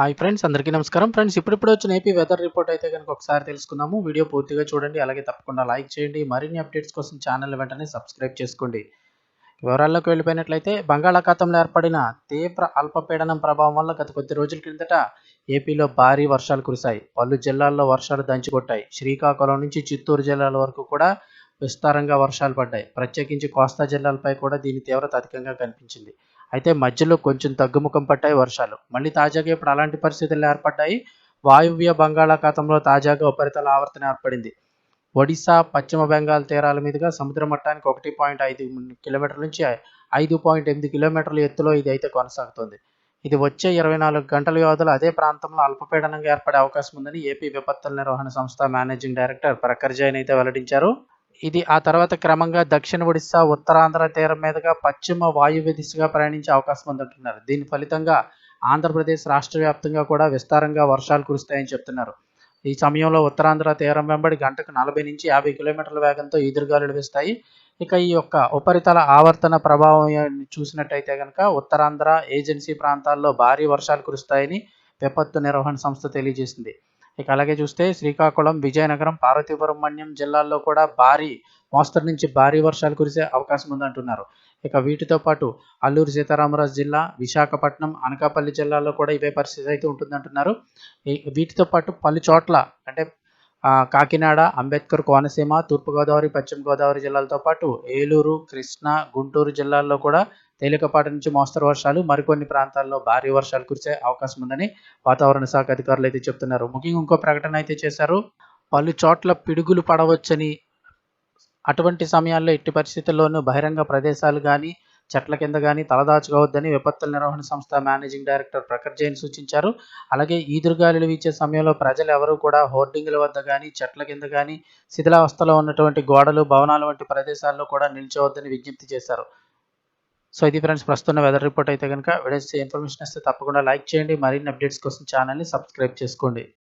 Hi friends అందరికీ నమస్కారం. Friends ఇప్పుడిప్పుడు వచ్చిన ఏపీ వెదర్ రిపోర్ట్ అయితే కనుక ఒకసారి తెలుసుకుందాము. వీడియో పూర్తిగా చూడండి అలాగే తప్పకుండా లైక్ చేయండి. మరిన్ని అప్డేట్స్ కోసం ఛానల్ వెంటనే సబ్స్క్రైబ్ చేసుకోండి. వివరాల్లోకి వెళ్ళిపోయినట్లయితే బంగాళాఖాతంలో ఏర్పడిన తీవ్ర అల్పపీడనం ప్రభావం వల్ల గత కొద్ది రోజుల క్రిందట ఏపీలో భారీ వర్షాలు కురిశాయి. పలు జిల్లాల్లో వర్షాలు దంచుకొట్టాయి. శ్రీకాకుళం నుంచి చిత్తూరు జిల్లాల వరకు కూడా విస్తారంగా వర్షాలు పడ్డాయి. ప్రత్యేకించి కోస్తా జిల్లాలపై కూడా దీని తీవ్రత అధికంగా కనిపించింది. అయితే మధ్యలో కొంచెం తగ్గుముఖం పట్టాయి వర్షాలు. మళ్ళీ తాజాగా ఇప్పుడు అలాంటి పరిస్థితులు ఏర్పడ్డాయి. వాయువ్య బంగాళాఖాతంలో తాజాగా ఉపరితల ఆవర్తన ఏర్పడింది. ఒడిశా పశ్చిమ బెంగాల్ తీరాల మీదుగా సముద్ర మట్టానికి ఒకటి పాయింట్ ఐదు కిలోమీటర్ల నుంచి ఐదు పాయింట్ ఎనిమిది కిలోమీటర్ల ఎత్తులో ఇది అయితే కొనసాగుతుంది. ఇది వచ్చే ఇరవై నాలుగు గంటల వ్యవధిలో అదే ప్రాంతంలో అల్పపీడనంగా ఏర్పడే అవకాశం ఉందని ఏపీ విపత్తుల నిర్వహణ సంస్థ మేనేజింగ్ డైరెక్టర్ ప్రఖర్ జైన్ అయితే వెల్లడించారు. ఇది ఆ తర్వాత క్రమంగా దక్షిణ ఒడిశా ఉత్తరాంధ్ర తీరం మీదుగా పశ్చిమ వాయువ్య దిశగా ప్రయాణించే అవకాశం ఉందంటున్నారు. దీని ఫలితంగా ఆంధ్రప్రదేశ్ రాష్ట్ర వ్యాప్తంగా కూడా విస్తారంగా వర్షాలు కురుస్తాయని చెప్తున్నారు. ఈ సమయంలో ఉత్తరాంధ్ర తీరం వెంబడి గంటకు నలభై నుంచి యాభై కిలోమీటర్ల వేగంతో ఎదురుగాలులు వేస్తాయి. ఇక ఈ యొక్క ఉపరితల ఆవర్తన ప్రభావం చూసినట్టయితే కనుక ఉత్తరాంధ్ర ఏజెన్సీ ప్రాంతాల్లో భారీ వర్షాలు కురుస్తాయని విపత్తు నిర్వహణ సంస్థ తెలియజేసింది. ఇక అలాగే చూస్తే శ్రీకాకుళం విజయనగరం పార్వతీపురం మన్యం జిల్లాల్లో కూడా భారీ మోస్తరు నుంచి భారీ వర్షాలు కురిసే అవకాశం ఉందంటున్నారు. ఇక వీటితో పాటు అల్లూరు సీతారామరాజు జిల్లా విశాఖపట్నం అనకాపల్లి జిల్లాల్లో కూడా ఇవే పరిస్థితి అయితే ఉంటుందంటున్నారు. వీటితో పాటు పలు చోట్ల అంటే కాకినాడ అంబేద్కర్ కోనసీమ తూర్పుగోదావరి పశ్చిమ గోదావరి జిల్లాలతో పాటు ఏలూరు కృష్ణా గుంటూరు జిల్లాల్లో కూడా తేలికపాటి నుంచి మోస్తరు వర్షాలు మరికొన్ని ప్రాంతాల్లో భారీ వర్షాలు కురిసే అవకాశం ఉందని వాతావరణ శాఖ అధికారులు అయితే చెప్తున్నారు. ముఖ్యంగా ఇంకో ప్రకటన అయితే చేశారు. పలు చోట్ల పిడుగులు పడవచ్చని అటువంటి సమయాల్లో ఎట్టి పరిస్థితుల్లోనూ బహిరంగ ప్రదేశాలు కానీ చెట్ల కింద కానీ తలదాచుకోవద్దని విపత్తుల నిర్వహణ సంస్థ మేనేజింగ్ డైరెక్టర్ ప్రఖర్ జైన్ సూచించారు. అలాగే ఈదురుగాలులు వీచే సమయంలో ప్రజలు ఎవరు కూడా హోర్డింగ్ల వద్ద కానీ చెట్ల కింద కానీ శిథిలావస్థలో ఉన్నటువంటి గోడలు భవనాలు వంటి ప్రదేశాల్లో కూడా నిల్చోవద్దని విజ్ఞప్తి చేశారు. సో ఇది ఫ్రెండ్స్ ప్రస్తున్న వెదర్ రిపోర్ట్ అయితే కనుక వీడియోస్ ఇన్ఫర్మేషన్ ఇస్తే తప్పకుండా లైక్ చేయండి. మరిన్ని అప్డేట్స్ కోసం ఛానల్ని సబ్స్క్రైబ్ చేసుకోండి.